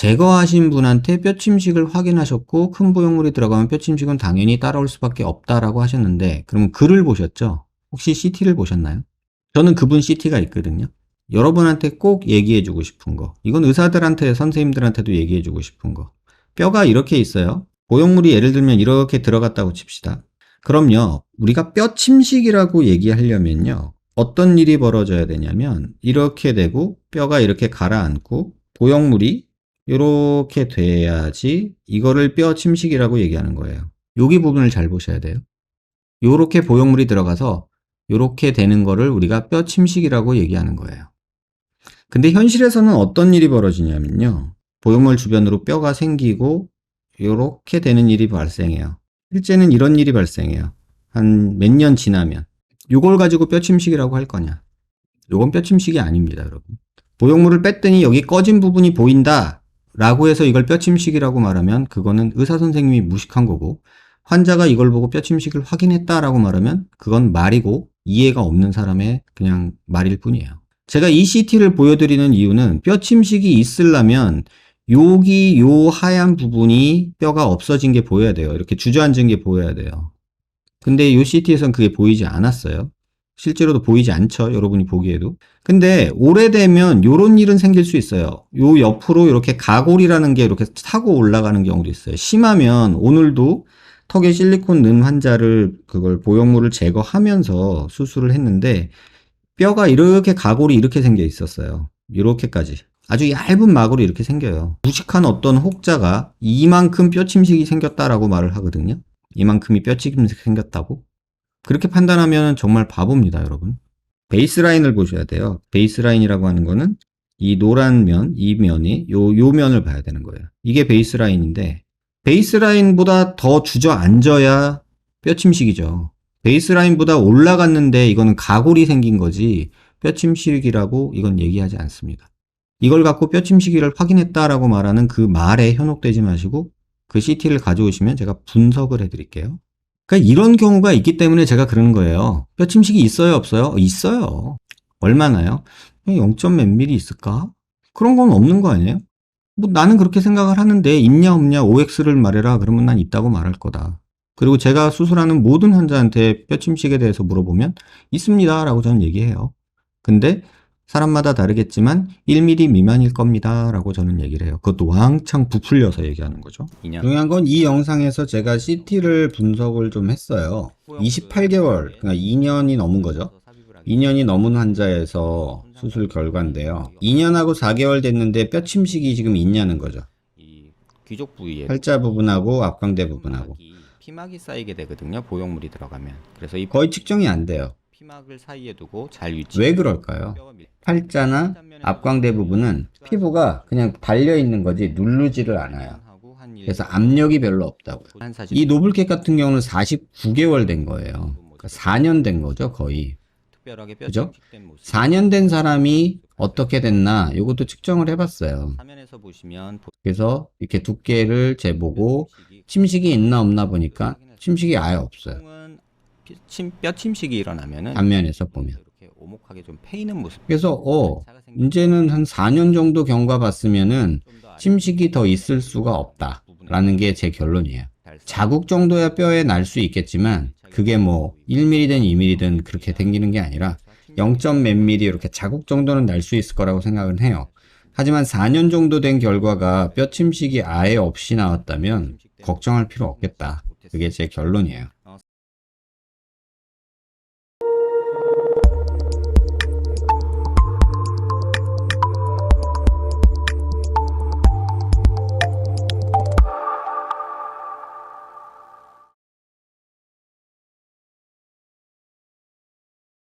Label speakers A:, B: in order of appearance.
A: 제거하신 분한테 뼈 침식을 확인하셨고 큰 보형물이 들어가면 뼈 침식은 당연히 따라올 수밖에 없다라고 하셨는데 그러면 글을 보셨죠? 혹시 CT를 보셨나요? 저는 그분 CT가 있거든요. 여러분한테 꼭 얘기해주고 싶은 거. 이건 의사들한테, 선생님들한테도 얘기해주고 싶은 거. 뼈가 이렇게 있어요. 보형물이 예를 들면 이렇게 들어갔다고 칩시다. 그럼요, 우리가 뼈 침식이라고 얘기하려면요, 어떤 일이 벌어져야 되냐면, 이렇게 되고, 뼈가 이렇게 가라앉고, 보형물이 이렇게 돼야지, 이거를 뼈 침식이라고 얘기하는 거예요. 여기 부분을 잘 보셔야 돼요. 요렇게 보형물이 들어가서, 요렇게 되는 거를 우리가 뼈 침식이라고 얘기하는 거예요. 근데 현실에서는 어떤 일이 벌어지냐면요. 보형물 주변으로 뼈가 생기고 요렇게 되는 일이 발생해요. 실제는 이런 일이 발생해요. 한 몇 년 지나면 요걸 가지고 뼈 침식이라고 할 거냐? 요건 뼈 침식이 아닙니다, 여러분. 보형물을 뺐더니 여기 꺼진 부분이 보인다. 라고 해서 이걸 뼈 침식이라고 말하면 그거는 의사 선생님이 무식한 거고 환자가 이걸 보고 뼈 침식을 확인했다라고 말하면 그건 말이고 이해가 없는 사람의 그냥 말일 뿐이에요. 제가 이 CT를 보여드리는 이유는 뼈 침식이 있으려면 여기 요 하얀 부분이 뼈가 없어진 게 보여야 돼요. 이렇게 주저앉은 게 보여야 돼요. 근데 요 CT에선 그게 보이지 않았어요. 실제로도 보이지 않죠. 여러분이 보기에도. 근데 오래되면 요런 일은 생길 수 있어요. 요 옆으로 이렇게 가골이라는 게 이렇게 타고 올라가는 경우도 있어요. 심하면 오늘도 턱에 실리콘 넣은 환자를 그걸 보형물을 제거하면서 수술을 했는데 뼈가 이렇게 가골이 이렇게 생겨 있었어요. 이렇게까지. 아주 얇은 마골이 이렇게 생겨요. 무식한 어떤 혹자가 이만큼 뼈 침식이 생겼다라고 말을 하거든요. 이만큼이 뼈 침식 생겼다고. 그렇게 판단하면 정말 바보입니다, 여러분. 베이스라인을 보셔야 돼요. 베이스라인이라고 하는 거는 이 노란 면, 이 면이 요, 요 면을 봐야 되는 거예요. 이게 베이스라인인데 베이스라인보다 더 주저앉아야 뼈 침식이죠. 베이스라인보다 올라갔는데 이거는 가골이 생긴 거지 뼈 침식이라고 이건 얘기하지 않습니다. 이걸 갖고 뼈 침식이를 확인했다라고 말하는 그 말에 현혹되지 마시고 그 CT를 가져오시면 제가 분석을 해드릴게요. 그러니까 이런 경우가 있기 때문에 제가 그러는 거예요. 뼈 침식이 있어요, 없어요? 어, 있어요. 얼마나요? 0점 몇 미리 있을까? 그런 건 없는 거 아니에요? 뭐 나는 그렇게 생각을 하는데 있냐 없냐 OX를 말해라 그러면 난 있다고 말할 거다. 그리고 제가 수술하는 모든 환자한테 뼈 침식에 대해서 물어보면 있습니다 라고 저는 얘기해요. 근데 사람마다 다르겠지만 1mm 미만일 겁니다 라고 저는 얘기를 해요. 그것도 왕창 부풀려서 얘기하는 거죠. 중요한 건 이 영상에서 제가 CT를 분석을 좀 했어요. 28개월, 그러니까 2년이 넘은 거죠. 2년이 넘은 환자에서 수술 결과인데요. 2년하고 4개월 됐는데 뼈 침식이 지금 있냐는 거죠.
B: 이 귀족 부위에
A: 팔자 부분하고 앞광대 부분하고
B: 피막이 쌓이게 되거든요. 보형물이 들어가면. 그래서 이
A: 거의 측정이 안 돼요.
B: 피막을 사이에 두고 잘 유지.
A: 왜 그럴까요? 팔자나 앞광대 부분은 피부가 그냥 달려 있는 거지 누르지를 않아요. 그래서 압력이 별로 없다고요. 이 노블캣 같은 경우는 49개월 된 거예요. 그러니까 4년 된 거죠, 거의. 그죠?
B: 뼈침식된 모습.
A: 4년 된 사람이 어떻게 됐나 이것도 측정을 해봤어요. 그래서 이렇게 두께를 재보고 침식이 있나 없나 보니까 침식이 아예 없어요.
B: 뼈 침식이 일어나면은
A: 앞면에서 보면.
B: 오목하게 좀 패이는 모습.
A: 그래서 어 이제는 한 4년 정도 경과 봤으면은 침식이 더 있을 수가 없다라는 게 제 결론이에요. 자국 정도야 뼈에 날 수 있겠지만 그게 뭐 1mm든 2mm든 그렇게 생기는 게 아니라 0점 몇 mm 이렇게 자국 정도는 날 수 있을 거라고 생각은 해요. 하지만 4년 정도 된 결과가 뼈 침식이 아예 없이 나왔다면 걱정할 필요 없겠다. 그게 제 결론이에요.